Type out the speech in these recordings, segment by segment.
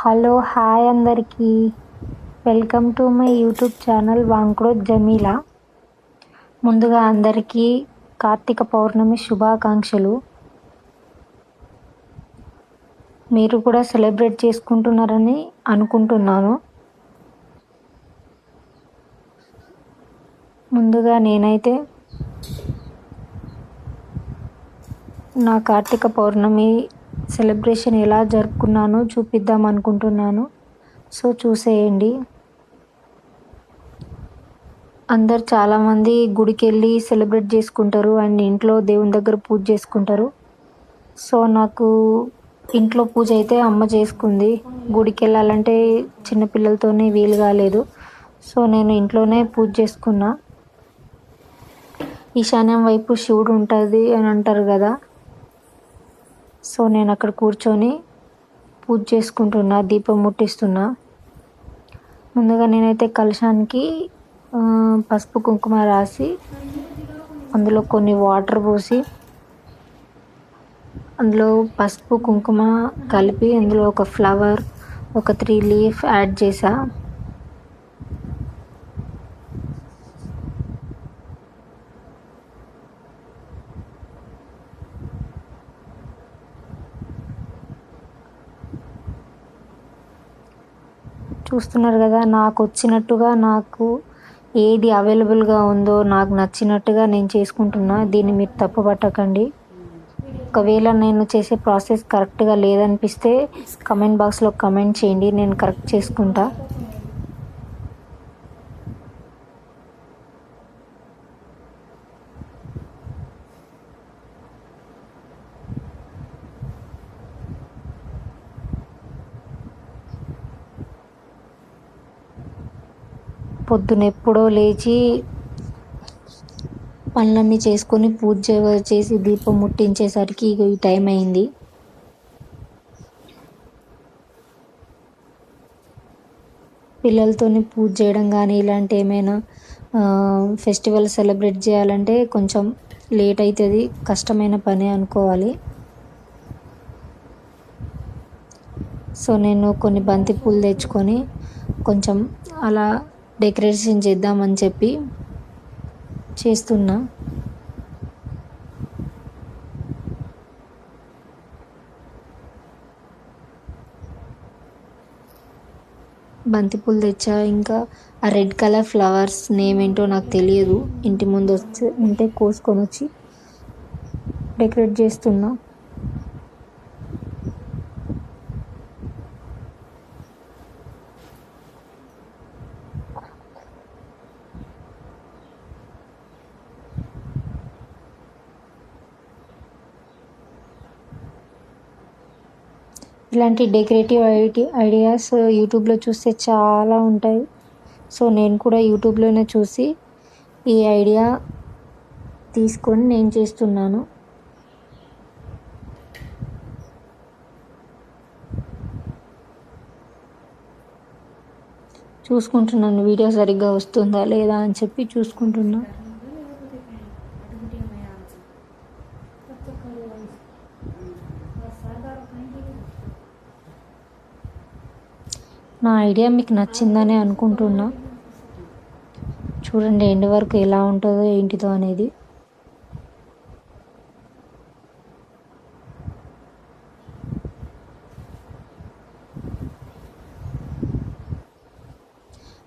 Hello hi అందరికీ. Welcome to my YouTube channel Vankroth Jamila. ముందుగా అందరికీ కార్తీక పౌర్ణమి శుభాకాంక్షలు. మీరు కూడా సెలబ్రేట్ చేసుకుంటున్నారని అనుకుంటున్నాను. ముందుగా నేనైతే నా కార్తీక పౌర్ణమి సెలబ్రేషన్ ఎలా జరుపుకున్నానో చూపిద్దాం అనుకుంటున్నాను. సో చూసేయండి. అందరు చాలామంది గుడికి వెళ్ళి సెలబ్రేట్ చేసుకుంటారు అండ్ ఇంట్లో దేవుని దగ్గర పూజ చేసుకుంటారు. సో నాకు ఇంట్లో పూజ అయితే అమ్మ చేసుకుంది. గుడికి వెళ్ళాలంటే చిన్నపిల్లలతోనే వీలు కాలేదు. సో నేను ఇంట్లోనే పూజ చేసుకున్నా. ఈశాన్యం వైపు శివుడు ఉంటుంది అని అంటారు కదా. సో నేను అక్కడ కూర్చొని పూజ చేసుకుంటున్నా దీపం ముట్టిస్తున్నా. ముందుగా నేనైతే కలశానికి పసుపు కుంకుమ రాసి అందులో కొన్ని వాటర్ పోసి అందులో పసుపు కుంకుమ కలిపి అందులో ఒక ఫ్లవర్ ఒక త్రీ లీఫ్ యాడ్ చేసా. చూస్తున్నారు కదా నాకు వచ్చినట్టుగా నాకు ఏది అవైలబుల్గా ఉందో నాకు నచ్చినట్టుగా నేను చేసుకుంటున్నా దీన్ని మీరు తప్పు పట్టకండి. ఒకవేళ నేను చేసే ప్రాసెస్ కరెక్ట్గా లేదనిపిస్తే కమెంట్ బాక్స్లో కమెంట్ చేయండి నేను కరెక్ట్ చేసుకుంటా. పొద్దునెప్పుడో లేచి పనులన్నీ చేసుకొని పూజ చేసి దీపం ముట్టించేసరికి ఇక ఈ టైం అయింది. పిల్లలతోని పూజ చేయడం కానీ ఇలాంటి ఏమైనా ఫెస్టివల్ సెలబ్రేట్ చేయాలంటే కొంచెం లేట్ అవుతుంది కష్టమైన పని అనుకోవాలి. సో నేను కొన్ని బంతి పూలు తెచ్చుకొని కొంచెం అలా డెకరేషన్ చేద్దామని చెప్పి చేస్తున్నా. బంతిపూలు తెచ్చా ఇంకా ఆ రెడ్ కలర్ ఫ్లవర్స్ నేమ్ ఏంటో నాకు తెలియదు. ఇంటి ముందు వచ్చి ఉంటే కోసుకొని వచ్చి డెకరేట్ చేస్తున్నా. ఇలాంటి డెకరేటివ్ ఐటి ఐడియాస్ యూట్యూబ్లో చూస్తే చాలా ఉంటాయి. సో నేను కూడా యూట్యూబ్లోనే చూసి ఈ ఐడియా తీసుకొని నేను చేస్తున్నాను. చూసుకుంటున్నాను వీడియో సరిగ్గా వస్తుందా లేదా అని చెప్పి చూసుకుంటున్నా. నా ఐడియా మీకు నచ్చిందని అనుకుంటున్నా. చూడండి ఎండ్ వరకు ఎలా ఉంటుందో ఏంటిదో అనేది.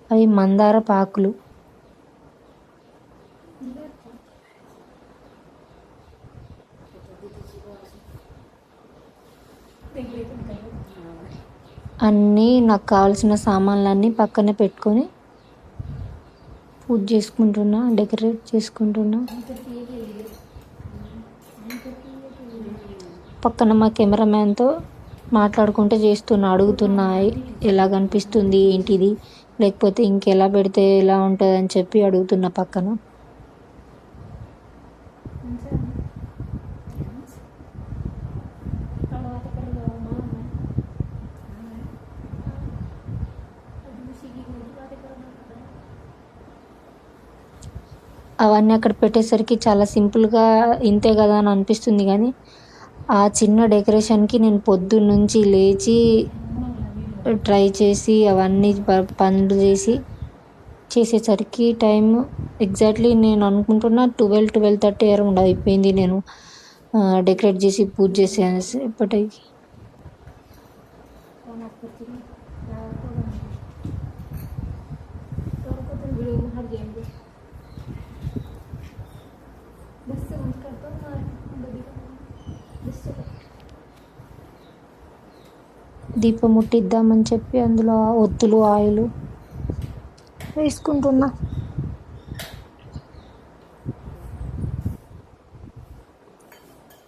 అవి మందార పాకులు. అన్నీ నాకు కావాల్సిన సామాన్లన్నీ పక్కన పెట్టుకొని పూజ చేసుకుంటున్నా డెకరేట్ చేసుకుంటున్నా. పక్కన మా కెమెరామ్యాన్తో మాట్లాడుకుంటూ చేస్తున్నా అడుగుతున్నా ఎలా కనిపిస్తుంది ఏంటిది లేకపోతే ఇంకెలా పెడితే ఎలా ఉంటుంది అని చెప్పి అడుగుతున్నా పక్కన. అవన్నీ అక్కడ పెట్టేసరికి చాలా సింపుల్గా ఇంతే కదా అని అనిపిస్తుంది కానీ ఆ చిన్న డెకరేషన్కి నేను పొద్దున్నుంచి లేచి ట్రై చేసి అవన్నీ పనులు చేసి చేసేసరికి టైం ఎగ్జాక్ట్లీ నేను అనుకుంటున్నా ట్వెల్వ్ ట్వెల్వ్ థర్టీ అరౌండ్ అయిపోయింది నేను డెకరేట్ చేసి పూజ దీపం ముట్టిద్దామని చెప్పి అందులో ఒత్తులు ఆయిలు వేసుకుంటున్నా.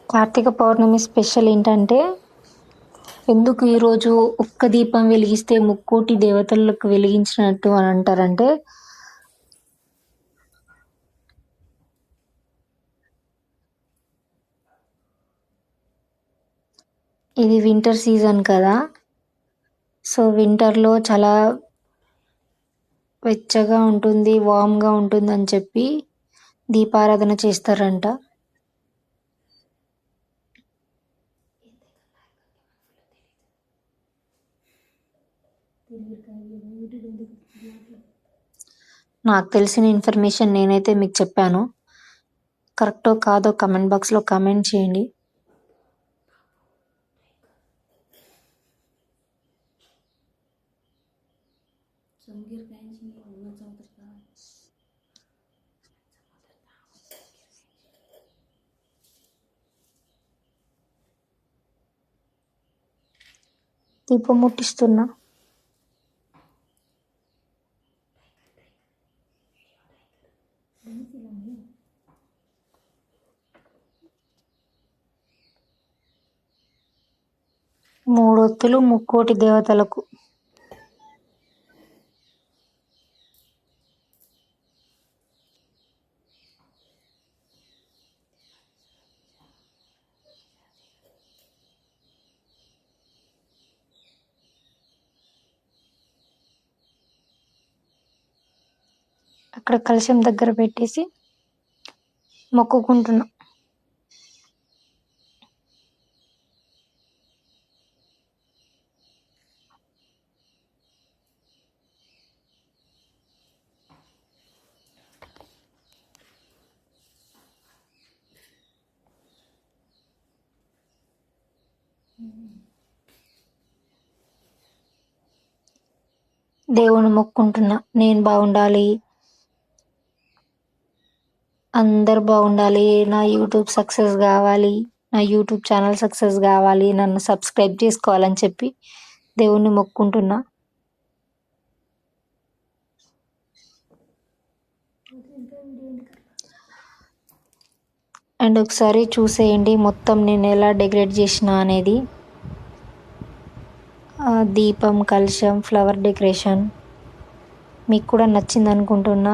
కార్తీక పౌర్ణమి స్పెషల్ ఏంటంటే ఎందుకు ఈరోజు ఒక్క దీపం వెలిగిస్తే ముక్కోటి దేవతలకు వెలిగించినట్టు అని అంటారంటే ఇది వింటర్ సీజన్ కదా. సో వింటర్లో చాలా వెచ్చగా ఉంటుంది వామ్గా ఉంటుందని చెప్పి దీపారాధన చేస్తారంట. నాకు తెలిసిన ఇన్ఫర్మేషన్ నేనైతే మీకు చెప్పాను. కరెక్టో కాదో కమెంట్ బాక్స్లో కమెంట్ చేయండి. దీపం ముట్టిస్తున్నా మూడొత్తులు ముక్కోటి దేవతలకు. అక్కడ కలశం దగ్గర పెట్టేసి మొక్కుకుంటున్నా. దేవుని మొక్కుంటున్నా. నేను బాగుండాలి. అందరు బాగుండాలి. నా యూట్యూబ్ సక్సెస్ కావాలి. నా యూట్యూబ్ ఛానల్ సక్సెస్ కావాలి. నన్ను సబ్స్క్రైబ్ చేసుకోవాలని చెప్పి దేవుణ్ణి మొక్కుంటున్నా. అండ్ ఒకసారి చూసేయండి మొత్తం నేను ఎలా డెకరేట్ చేసిన అనేది. దీపం కలశం ఫ్లవర్ డెకరేషన్. మీకు కూడా నచ్చింది అనుకుంటున్నా.